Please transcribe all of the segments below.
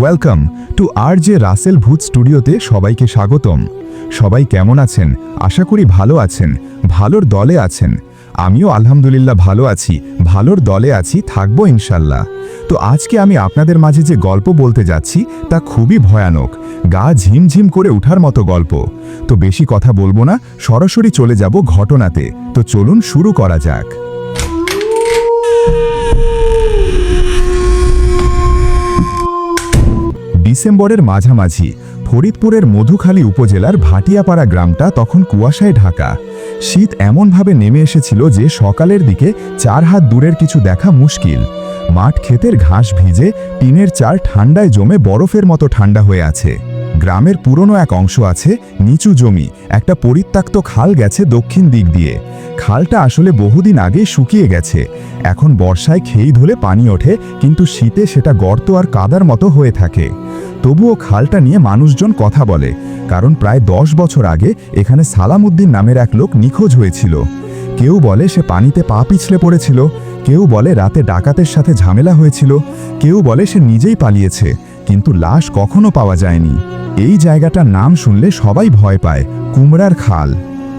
Welcome to R J Russell ভূত স্টুডিওতে সবাইকে স্বাগতম। সবাই কেমন আছেন? আশা করি ভালো আছেন। ভালোর দলে আছেন। আমিও আলহামদুলিল্লাহ ভালো আছি। ভালোর দলে আছি, থাকব ইনশাল্লাহ। তো আজকে আমি আপনাদের মাঝে যে গল্প বলতে যাচ্ছি, তা খুবই ভয়ানক। গা ঝিমঝিম করে ওঠার মতো গল্প। তো বেশি কথা বলব না, সরাসরি চলে যাব ঘটনাতে। তো চলুন শুরু করা যাক। ডিসেম্বরের মাঝামাঝি ফরিদপুরের মধুখালী উপজেলার ভাটিয়াপাড়া গ্রামটা তখন কুয়াশায় ঢাকা। শীত এমনভাবে নেমে এসেছিল যে সকালের দিকে চার হাত দূরের কিছু দেখা মুশকিল। মাঠ ক্ষেতের ঘাস ভিজে টিনের চাল ঠান্ডায় জমে বরফের মতো ঠান্ডা হয়ে আছে। গ্রামের পুরনো এক অংশ আছে নিচু জমি, একটা পরিত্যক্ত খাল গেছে দক্ষিণ দিক দিয়ে। খালটা আসলে বহুদিন আগেই শুকিয়ে গেছে। এখন বর্ষায় খেই ধুলে পানি ওঠে, কিন্তু শীতে সেটা গর্ত আর কাদার মতো হয়ে থাকে। তবুও খালটা নিয়ে মানুষজন কথা বলে, কারণ প্রায় দশ বছর আগে এখানে সালামউদ্দিন নামের এক লোক নিখোঁজ হয়েছিল। কেউ বলে সে পানিতে পা পিছলে পড়েছিল, কেউ বলে রাতে ডাকাতের সাথে ঝামেলা হয়েছিল, কেউ বলে সে নিজেই পালিয়েছে, কিন্তু লাশ কখনো পাওয়া যায়নি। এই জায়গাটার নাম শুনলে সবাই ভয় পায়, কুমড়ার খাল।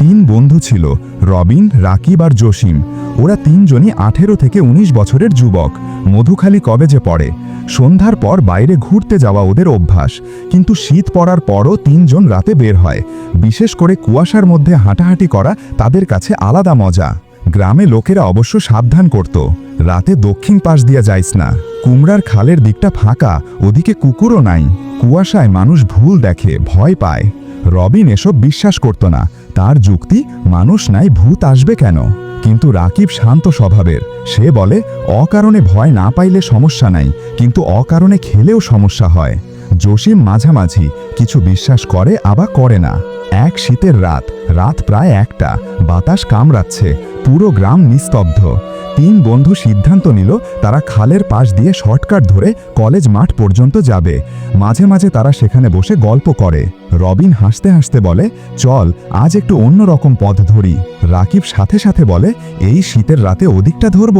তিন বন্ধু ছিল, রবিন, রাকিব আর জসিম। ওরা তিনজনই আঠেরো থেকে ১৯ বছরের যুবক। মধুখালী কবেজে পড়ে। সন্ধ্যার পর বাইরে ঘুরতে যাওয়া ওদের অভ্যাস। কিন্তু শীত পড়ার পরও তিনজন রাতে বের হয়। বিশেষ করে কুয়াশার মধ্যে হাঁটাহাঁটি করা তাদের কাছে আলাদা মজা। গ্রামে লোকেরা অবশ্য সাবধান করত। রাতে দক্ষিণ পাশ দিয়া যাইস না। কুমড়ার খালের দিকটা ফাঁকা, ওদিকে কুকুরও নাই। কুয়াশায় মানুষ ভুল দেখে, ভয় পায়। রবিন এসব বিশ্বাস করত না। তার যুক্তি, মানুষ নাই ভূত আসবে কেন? কিন্তু রাকিব শান্ত স্বভাবের। সে বলে, অকারণে ভয় না পাইলে সমস্যা নাই, কিন্তু অকারণে খেলেও সমস্যা হয়। জসিম মাঝামাঝি, কিছু বিশ্বাস করে আবার করে না। এক শীতের রাত রাত প্রায় একটা, বাতাস কামড়াচ্ছে, পুরো গ্রাম নিস্তব্ধ। তিন বন্ধু সিদ্ধান্ত নিল তারা খালের পাশ দিয়ে শর্টকাট ধরে কলেজ মাঠ পর্যন্ত যাবে। মাঝে মাঝে তারা সেখানে বসে গল্প করে। রবিন হাসতে হাসতে বলে, চল, আজ একটু অন্যরকম পথ ধরি। রাকিব সাথে সাথে বলে, এই শীতের রাতে ওদিকটা ধরব?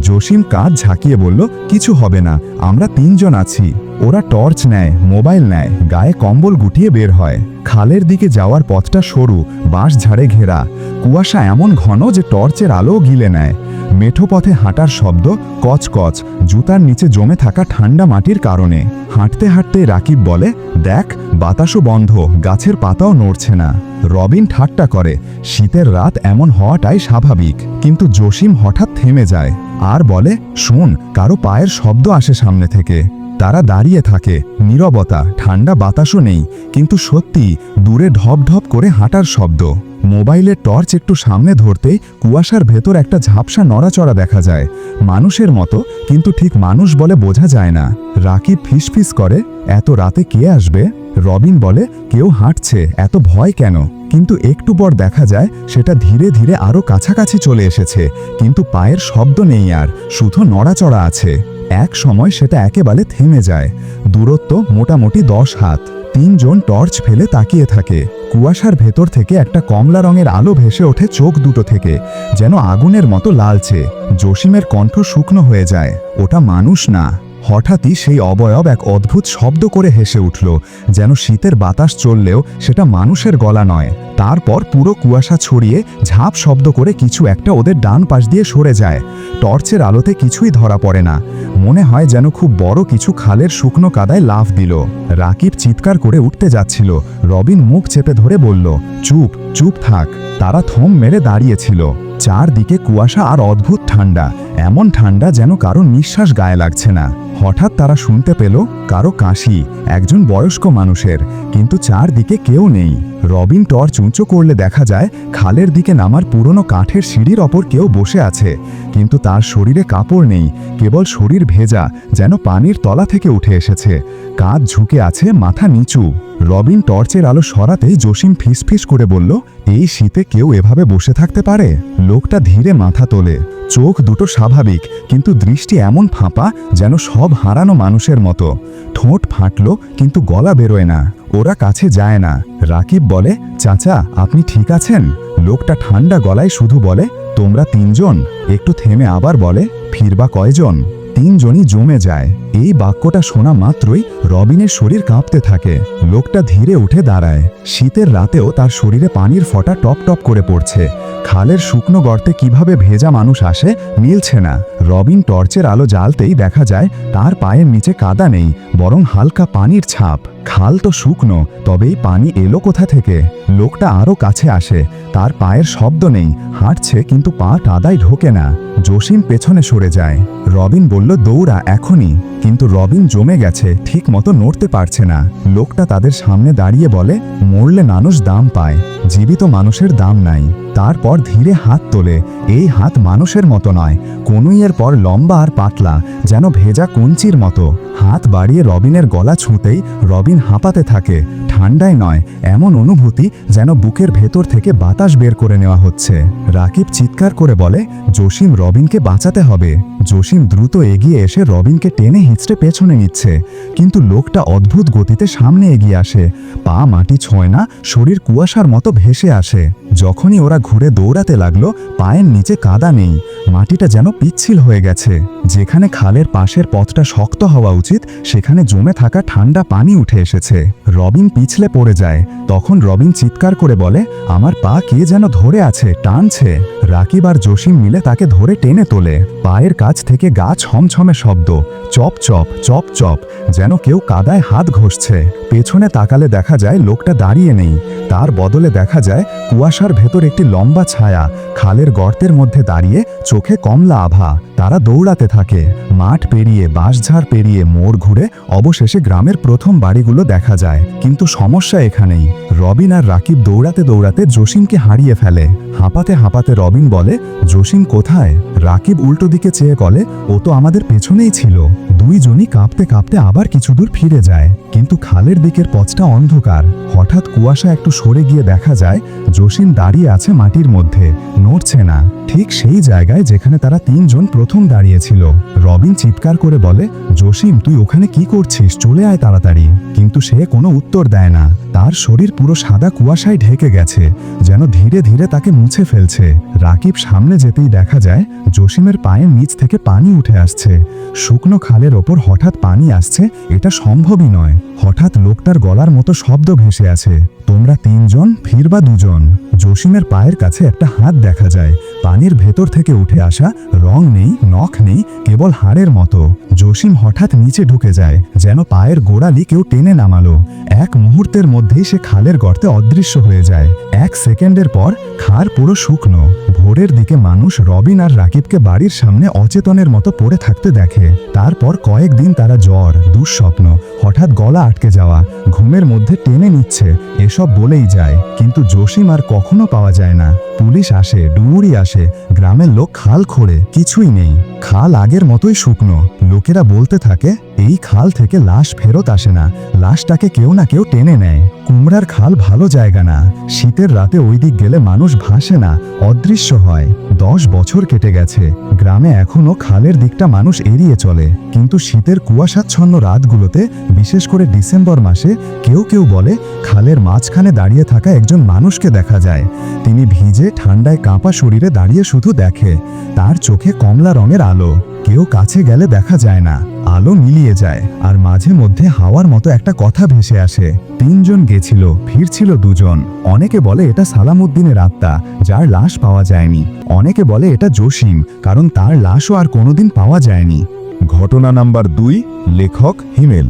জসিম কাঁধ ঝাঁকিয়ে বলল, কিছু হবে না, আমরা তিনজন আছি। ওরা টর্চ নেয়, মোবাইল নেয়, গায়ে কম্বল গুটিয়ে বের হয়। খালের দিকে যাওয়ার পথটা সরু, বাঁশ ঝাড়ে ঘেরা। কুয়াশা এমন ঘন যে টর্চের আলোও গিলে নেয়। মেঠো পথে হাঁটার শব্দ কচকচ, জুতার নিচে জমে থাকা ঠান্ডা মাটির কারণে। হাঁটতে হাঁটতে রাকিব বলে, দেখ, বাতাসও বন্ধ, গাছের পাতাও নড়ছে না। রবিন ঠাট্টা করে, শীতের রাত এমন হওয়াটাই স্বাভাবিক। কিন্তু জসিম হঠাৎ থেমে যায়, আর বলে, শোন, কারও পায়ের শব্দ আসে সামনে থেকে। তারা দাঁড়িয়ে থাকে, নীরবতা, ঠান্ডা বাতাসও নেই, কিন্তু সত্যি দূরে ঢপ ঢপ করে হাঁটার শব্দ। মোবাইলের টর্চ একটু সামনে ধরতেই কুয়াশার ভেতর একটা ঝাপসা নড়াচড়া দেখা যায়। মানুষের মতো, কিন্তু ঠিক মানুষ বলে বোঝা যায় না। রাকিব ফিসফিস করে, এত রাতে কে আসবে? রবিন বলে, কেউ হাঁটছে, এত ভয় কেন? কিন্তু একটু পর দেখা যায়, সেটা ধীরে ধীরে আরও কাছাকাছি চলে এসেছে। কিন্তু পায়ের শব্দ নেই আর, শুধু নড়াচড়া আছে। এক সময় সেটা একেবারে থেমে যায়। দূরত্ব মোটামুটি দশ হাত। তিনজন টর্চ ফেলে তাকিয়ে থাকে। কুয়াশার ভেতর থেকে একটা কমলা রঙের আলো ভেসে ওঠে চোখ দুটো থেকে, যেন আগুনের মতো লালছে জসিমের কণ্ঠ শুকনো হয়ে যায়। ওটা মানুষ না। হঠাৎই সেই অবয়ব এক অদ্ভুত শব্দ করে হেসে উঠল, যেন শীতের বাতাস চললেও সেটা মানুষের গলা নয়। তারপর পুরো কুয়াশা ছড়িয়ে ঝাঁপ শব্দ করে কিছু একটা ওদের ডান পাশ দিয়ে সরে যায়। টর্চের আলোতে কিছুই ধরা পড়ে না। মনে হয় যেন খুব বড় কিছু খালের শুকনো কাদায় লাফ দিল। রাকিব চিৎকার করে উঠতে যাচ্ছিল। রবিন মুখ চেপে ধরে বলল, চুপ চুপ থাক। তারা থম মেরে দাঁড়িয়েছিল। চারদিকে কুয়াশা আর অদ্ভুত ঠান্ডা। এমন ঠান্ডা যেন কারও নিঃশ্বাস গায়ে লাগছে না। হঠাৎ তারা শুনতে পেল কারও কাশি, একজন বয়স্ক মানুষের, কিন্তু চারদিকে কেউ নেই। রবিন টর্চ উঁচু করলে দেখা যায়, খালের দিকে নামার পুরনো কাঠের সিঁড়ির ওপর কেউ বসে আছে। কিন্তু তার শরীরে কাপড় নেই, কেবল শরীর ভেজা, যেন পানির তলা থেকে উঠে এসেছে। কাঁধ ঝুঁকে আছে, মাথা নিচু। রবিন টর্চের আলো সরাতেই জসিম ফিসফিস করে বলল, এই শীতে কেউ এভাবে বসে থাকতে পারে? লোকটা ধীরে মাথা তোলে। চোখ দুটো স্বাভাবিক, কিন্তু দৃষ্টি এমন ফাঁপা যেন সব হারানো মানুষের মতো। ঠোঁট ফাটলো, কিন্তু গলা বেরোয় না। ওরা কাছে যায় না। রাকিব বলে, চাচা, আপনি ঠিক আছেন? লোকটা ঠান্ডা গলায় শুধু বলে, তোমরা তিনজন, একটু থেমে আবার বলে, ফিরবা কয়জন? তিনজনই জমে যায়। এই বাক্যটা শোনা মাত্রই রবিনের শরীর কাঁপতে থাকে। লোকটা ধীরে উঠে দাঁড়ায়। শীতের রাতেও তার শরীরে পানির ফোঁটা টপ টপ করে পড়ছে। খালের শুকনো গর্তে কীভাবে ভেজা মানুষ আসে মিলছে না। রবিন টর্চের আলো জ্বালতেই দেখা যায় তার পায়ের নিচে কাদা নেই, বরং হালকা পানির ছাপ। খাল তো শুকনো, তবেই পানি এলো কোথা থেকে? লোকটা আরও কাছে আসে। তার পায়ের শব্দ নেই, হাঁটছে কিন্তু পা টাদায় ঢোকে না। জসিম পেছনে সরে যায়। রবিন বলল, দৌড়া, এখনই। কিন্তু রবিন জমে গেছে ঠিক মতো নড়তে পারছে না। লোকটা তাদের সামনে দাঁড়িয়ে বলে, মরলে মানুষ দাম পায়, জীবিত মানুষের দাম নাই। তারপর ধীরে হাত তোলে। এই হাত মানুষের মতো নয় কনুইয়ের পর লম্বা আর পাতলা, যেন ভেজা কঞ্চির মতো। হাত বাড়িয়ে রবিনের গলা ছুঁতেই রবিন হাঁপাতে থাকে। ঠান্ডায় নয়, এমন অনুভূতি যেন বুকের ভেতর থেকে বাতাস বের করে নেওয়া হচ্ছে। রাকিব চিৎকার করে বলে, জসিম, রবিনকে বাঁচাতে হবে। জসিম দ্রুত এগিয়ে এসে রবিনকে টেনে হিঁচড়ে পেছনে নিচ্ছে। কিন্তু লোকটা অদ্ভুত গতিতে সামনে এগিয়ে আসে। পা মাটি ছোঁয় না, শরীর কুয়াশার মতো ভেসে আসে। যখনই ওরা ঘুরে দৌড়াতে লাগল, পায়ের নিচে কাদা নেই। মাটিটা যেন পিচ্ছিল হয়ে গেছে। যেখানে খালের পাশের পথটা শক্ত হওয়া উচিত, সেখানে জমে থাকা ঠান্ডা পানি উঠে এসেছে। রবিন পিছলে পড়ে যায়। তখন রবিন চিৎকার করে বলে, আমার পা কে যেন ধরে আছে, টানছে? রাকিব আর জসিম মিলে তাকে ধরে টেনে তোলে। পায়ের কাছ থেকে গা ছমছমে শব্দ। চপ চপ চপ চপ, যেন কেউ কাদায় হাত ঘষছে। পেছনে তাকালে দেখা যায় লোকটা দাঁড়িয়ে নেই। তার বদলে দেখা যায় কুয়াশার ভেতর একটি লম্বা ছায়া খালের গর্তের মধ্যে দাঁড়িয়ে চোখে কমলা আভা। তারা দৌড়াতে থাকে। মাঠ পেরিয়ে, বাঁশঝাড় পেরিয়ে, মোড় ঘুরে অবশেষে গ্রামের প্রথম বাড়িগুলো দেখা যায়। কিন্তু সমস্যা এখানেই। রবিন আর রাকিব দৌড়াতে দৌড়াতে জসিমকে হারিয়ে ফেলে। হাঁপাতে হাঁপাতে রবিন বলে, জসিম কোথায়? রাকিব উল্টো দিকে চেয়ে বলে, ও তো আমাদের পেছনেই ছিল। দুইজনই কাঁপতে কাঁপতে আবার কিছু দূর ফিরে যায়। কিন্তু খালের দিকের পথটা অন্ধকার। হঠাৎ কুয়াশা একটু সরে গিয়ে দেখা যায়, জসিম দাঁড়িয়ে আছে মাটির মধ্যে। নড়ছে না। ঠিক সেই জায়গায় যেখানে তারা তিনজন প্রথম দাঁড়িয়েছিল। রবিন চিৎকার করে বলে, জসিম, তুই ওখানে কি করছিস? চলে আয় তাড়াতাড়ি। কিন্তু সে কোনো উত্তর দেয় না। তার শরীর পুরো সাদা কুয়াশায় ঢেকে গেছে, যেন ধীরে ধীরে তাকে মুছে ফেলছে। রাকিব সামনে যেতেই দেখা যায়, জসিমের পায়ের নিচ থেকে পানি উঠে আসছে। শুকনো খালের ওপর হঠাৎ পানি আসছে, এটা সম্ভবই নয়। হঠাৎ লোকটার গলার মতো শব্দ ভেসে আছে। তোমরা তিনজন, ফিরবা দুজন। জসিমের পায়ের কাছে একটা হাত দেখা যায়। পানির ভেতর থেকে উঠে আসা রং নেই, নখ নেই, কেবল হাড়ের মতো। জসিম হঠাৎ নিচে ঢুকে যায়, যেন পায়ের গোড়ালি কেউ টেনে নামালো। এক মুহূর্তের মধ্যেই সে খালের গর্তে অদৃশ্য হয়ে যায়। এক সেকেন্ডের পর খার পুরো শুকনো। ভোরের দিকে মানুষ রবিন আর রাকিবকে বাড়ির সামনে অচেতনের মতো পড়ে থাকতে দেখে। তারপর কয়েকদিন তারা জ্বর, দুঃস্বপ্ন, হঠাৎ গলা আটকে যাওয়া, ঘুমের মধ্যে টেনে নিচ্ছে, এসব বলেই যায়, কিন্তু জসিম আর কখনো পাওয়া যায় না। পুলিশ আসে, ডুমুরি আসে, গ্রামের লোক খাল খোড়ে, কিছুই নেই। খাল আগের মতোই শুকনো, লোকেরা বলতে থাকে এই খাল থেকে লাশ ফেরত আসে না। লাশটাকে কেউ না কেউ টেনে নেয়। কুমড়ার খাল ভালো জায়গা না। শীতের রাতে ওই দিক গেলে মানুষ ভাসে না। অদৃশ্য হয়। দশ বছর কেটে গেছে। গ্রামে এখনও খালের দিকটা মানুষ এড়িয়ে চলে। কিন্তু শীতের কুয়াশাচ্ছন্ন রাতগুলোতে, বিশেষ করে ডিসেম্বর মাসে, কেউ কেউ বলে, খালের মাঝখানে দাঁড়িয়ে থাকা একজন মানুষকে দেখা যায়। তিনি ভিজে, ঠান্ডায় কাঁপা শরীরে দাঁড়িয়ে শুধু দেখে। তার চোখে কমলা রঙের আলো। কেউ কাছে গেলে দেখা যায় না, আলো মিলিয়ে যায়, আর মাঝে মধ্যে হাওয়ার মতো একটা কথা ভেসে আসে। তিনজন গেছিল, ফিরছিল দুজন। অনেকে বলে এটা সালামউদ্দিনের আত্মা, যার লাশ পাওয়া যায়নি। অনেকে বলে এটা জসিম, কারণ তার লাশও আর কোনোদিন পাওয়া যায়নি। ঘটনা নাম্বার দুই, লেখক হিমেল।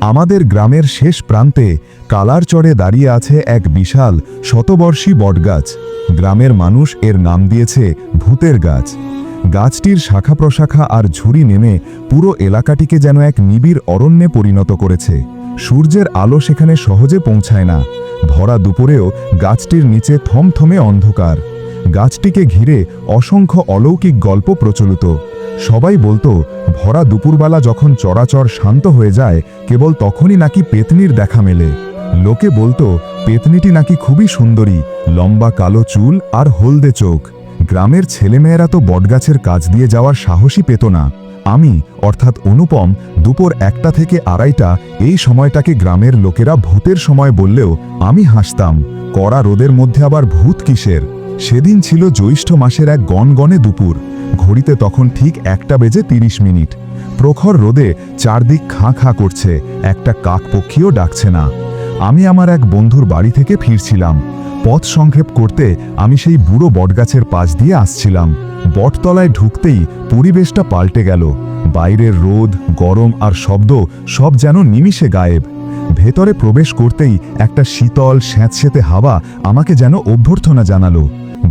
আমাদের গ্রামের শেষ প্রান্তে কালারচরে দাঁড়িয়ে আছে এক বিশাল, শতবর্ষী বটগাছ। গ্রামের মানুষ এর নাম দিয়েছে ভূতের গাছ। গাছটির শাখা প্রশাখা আর ঝুড়ি নেমে পুরো এলাকাটিকে যেন এক নিবিড় অরণ্যে পরিণত করেছে। সূর্যের আলো সেখানে সহজে পৌঁছায় না। ভরা দুপুরেও গাছটির নিচে থমথমে অন্ধকার। গাছটিকে ঘিরে অসংখ্য অলৌকিক গল্প প্রচলিত। সবাই বলতো, ভরা দুপুরবেলা যখন চরাচর শান্ত হয়ে যায়, কেবল তখনই নাকি পেতনির দেখা মেলে। লোকে বলতো, পেতনিটি নাকি খুবই সুন্দরী, লম্বা কালো চুল আর হলদে চোখ। গ্রামের ছেলেমেয়েরা তো বটগাছের কাজ দিয়ে যাওয়ার সাহসই পেত না। আমি, অর্থাৎ অনুপম, দুপুর একটা থেকে আড়াইটা এই সময়টাকে গ্রামের লোকেরা ভূতের সময় বললেও আমি হাসতাম। কড়া রোদের মধ্যে আবার ভূত কিসের? সেদিন ছিল জ্যৈষ্ঠ মাসের এক গনগনে দুপুর। ঘড়িতে তখন ঠিক একটা বেজে তিরিশ মিনিট। প্রখর রোদে চারদিক খাঁ খাঁ করছে, একটা কাকপক্ষীও ডাকছে না। আমি আমার এক বন্ধুর বাড়ি থেকে ফিরছিলাম। পথ সংক্ষেপ করতে আমি সেই বুড়ো বটগাছের পাশ দিয়ে আসছিলাম। বটতলায় ঢুকতেই পরিবেশটা পাল্টে গেল। বাইরের রোদ, গরম আর শব্দ সব যেন নিমিষে গায়েব। ভেতরে প্রবেশ করতেই একটা শীতল স্যাঁতস্যাঁতে হাওয়া আমাকে যেন অভ্যর্থনা জানালো।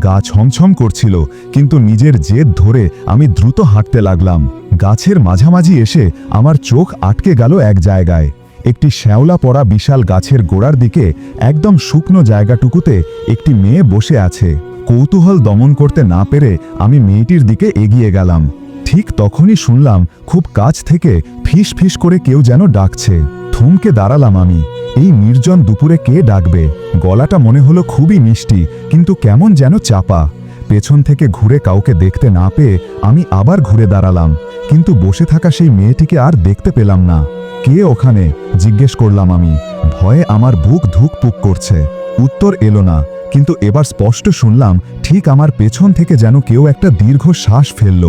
গা ছমছম করছিল, কিন্তু নিজের জেদ ধরে আমি দ্রুত হাঁটতে লাগলাম। গাছের মাঝামাঝি এসে আমার চোখ আটকে গেল এক জায়গায়। একটি শ্যাওলা পড়া বিশাল গাছের গোড়ার দিকে একদম শুকনো জায়গাটুকুতে একটি মেয়ে বসে আছে। কৌতূহল দমন করতে না পেরে আমি মেয়েটির দিকে এগিয়ে গেলাম। ঠিক তখনই শুনলাম খুব কাছ থেকে ফিস ফিস করে কেউ যেন ডাকছে। থমকে দাঁড়ালাম আমি। এই নির্জন দুপুরে কে ডাকবে? গলাটা মনে হলো খুবই মিষ্টি, কিন্তু কেমন যেন চাপা। পেছন থেকে ঘুরে কাউকে দেখতে না পেয়ে আমি আবার ঘুরে দাঁড়ালাম, কিন্তু বসে থাকা সেই মেয়েটিকে আর দেখতে পেলাম না। কে ওখানে? জিজ্ঞেস করলাম আমি, ভয়ে আমার বুক ধুক পুক করছে? উত্তর এলো না, কিন্তু এবার স্পষ্ট শুনলাম ঠিক আমার পেছন থেকে যেন কেউ একটা দীর্ঘ শ্বাস ফেলল।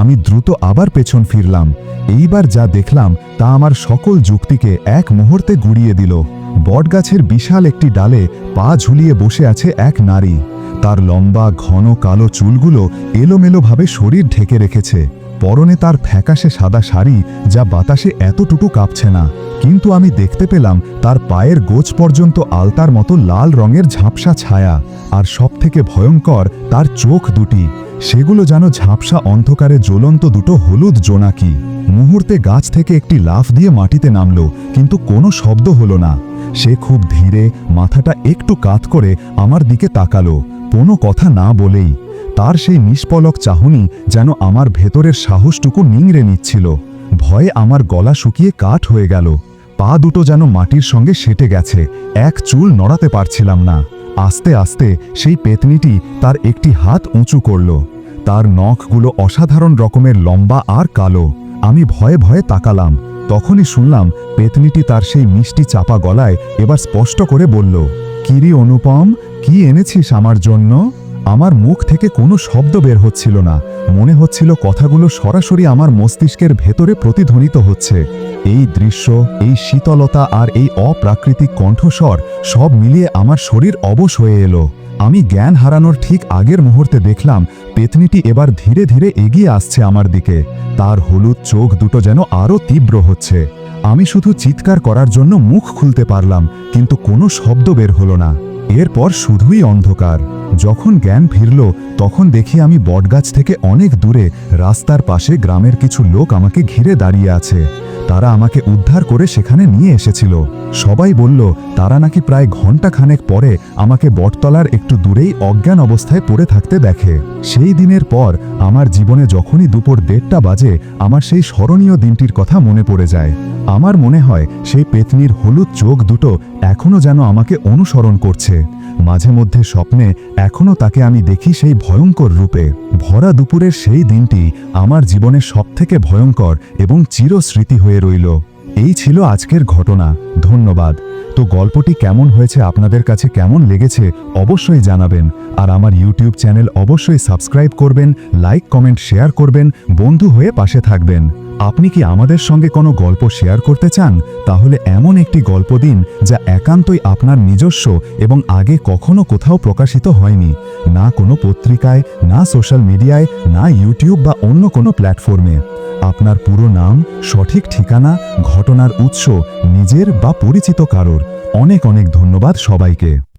আমি দ্রুত আবার পেছন ফিরলাম। এইবার যা দেখলাম তা আমার সকল যুক্তিকে এক মুহূর্তে গুড়িয়ে দিল। বটগাছের বিশাল একটি ডালে পা ঝুলিয়ে বসে আছে এক নারী। তার লম্বা, ঘন, কালো চুলগুলো এলোমেলোভাবে শরীর ঢেকে রেখেছে। পরনে তার ফ্যাকাশে সাদা শাড়ি যা বাতাসে এতটুকু কাঁপছে না। কিন্তু আমি দেখতে পেলাম তার পায়ের গোছ পর্যন্ত আলতার মতো লাল রঙের ঝাপসা ছায়া। আর সবথেকে ভয়ঙ্কর, তার চোখ দুটি। সেগুলো যেন ঝাপসা অন্ধকারে জ্বলন্ত দুটো হলুদ জোনাকি। মুহূর্তে গাছ থেকে একটি লাফ দিয়ে মাটিতে নামল, কিন্তু কোনো শব্দ হলো না। সে খুব ধীরে, মাথাটা একটু কাত করে আমার দিকে তাকালো। কোনো কথা না বলেই তার সেই নিষ্পলক চাহনি যেন আমার ভেতরের সাহসটুকু নিংড়ে নিচ্ছিল। ভয়ে আমার গলা শুকিয়ে কাঠ হয়ে গেল। পা দুটো যেন মাটির সঙ্গে সেটে গেছে। এক চুল নড়াতে পারছিলাম না। আস্তে আস্তে সেই পেতনিটি তার একটি হাত উঁচু করল। তার নখগুলো অসাধারণ রকমের লম্বা আর কালো। আমি ভয়ে ভয়ে তাকালাম। তখনই শুনলাম পেতনিটি তার সেই মিষ্টি চাপা গলায় এবার স্পষ্ট করে বলল, কিরি অনুপম, কি এনেছিস আমার জন্য? আমার মুখ থেকে কোনো শব্দ বের হচ্ছিল না। মনে হচ্ছিল কথাগুলো সরাসরি আমার মস্তিষ্কের ভেতরে প্রতিধ্বনিত হচ্ছে। এই দৃশ্য, এই শীতলতা আর এই অপ্রাকৃতিক কণ্ঠস্বর সব মিলিয়ে আমার শরীর অবশ হয়ে এলো। আমি জ্ঞান হারানোর ঠিক আগের মুহূর্তে দেখলাম, পেতনিটি এবার ধীরে ধীরে এগিয়ে আসছে আমার দিকে। তার হলুদ চোখ দুটো যেন আরও তীব্র হচ্ছে। আমি শুধু চিৎকার করার জন্য মুখ খুলতে পারলাম, কিন্তু কোনো শব্দ বের হলো না। এরপর শুধুই অন্ধকার। যখন জ্ঞান ফিরল, তখন দেখি আমি বটগাছ থেকে অনেক দূরে, রাস্তার পাশে গ্রামের কিছু লোক আমাকে ঘিরে দাঁড়িয়ে আছে। তারা আমাকে উদ্ধার করে সেখানে নিয়ে এসেছিল। সবাই বলল, তারা নাকি প্রায় ঘণ্টা খানেক পরে আমাকে বটতলার একটু দূরেই অজ্ঞান অবস্থায় পড়ে থাকতে দেখে। সেই দিনের পর, আমার জীবনে যখনই দুপুর দেড়টা বাজে, আমার সেই স্মরণীয় দিনটির কথা মনে পড়ে যায়। আমার মনে হয়, সেই পেতনির হলুদ চোখ দুটো এখনও যেন আমাকে অনুসরণ করছে। মাঝে মধ্যে স্বপ্নে এখনও তাকে আমি দেখি সেই ভয়ঙ্কর রূপে। ভরা দুপুরের সেই দিনটি আমার জীবনের সবথেকে ভয়ঙ্কর এবং চিরস্মৃতি হয়ে রইল। এই ছিল আজকের ঘটনা। ধন্যবাদ। তো গল্পটি কেমন হয়েছে, আপনাদের কাছে কেমন লেগেছে অবশ্যই জানাবেন। আর আমার ইউটিউব চ্যানেল অবশ্যই সাবস্ক্রাইব করবেন, লাইক, কমেন্ট, শেয়ার করবেন, বন্ধু হয়ে পাশে থাকবেন। আপনি কি আমাদের সঙ্গে কোনো গল্প শেয়ার করতে চান? তাহলে এমন একটি গল্প দিন যা একান্তই আপনার নিজস্ব এবং আগে কখনো কোথাও প্রকাশিত হয়নি। না কোনো পত্রিকায়, না সোশ্যাল মিডিয়ায়, না ইউটিউব বা অন্য কোনো প্ল্যাটফর্মে। আপনার পুরো নাম, সঠিক ঠিকানা, ঘটনার উৎস, নিজের বা পরিচিত কারোর। অনেক অনেক ধন্যবাদ সবাইকে।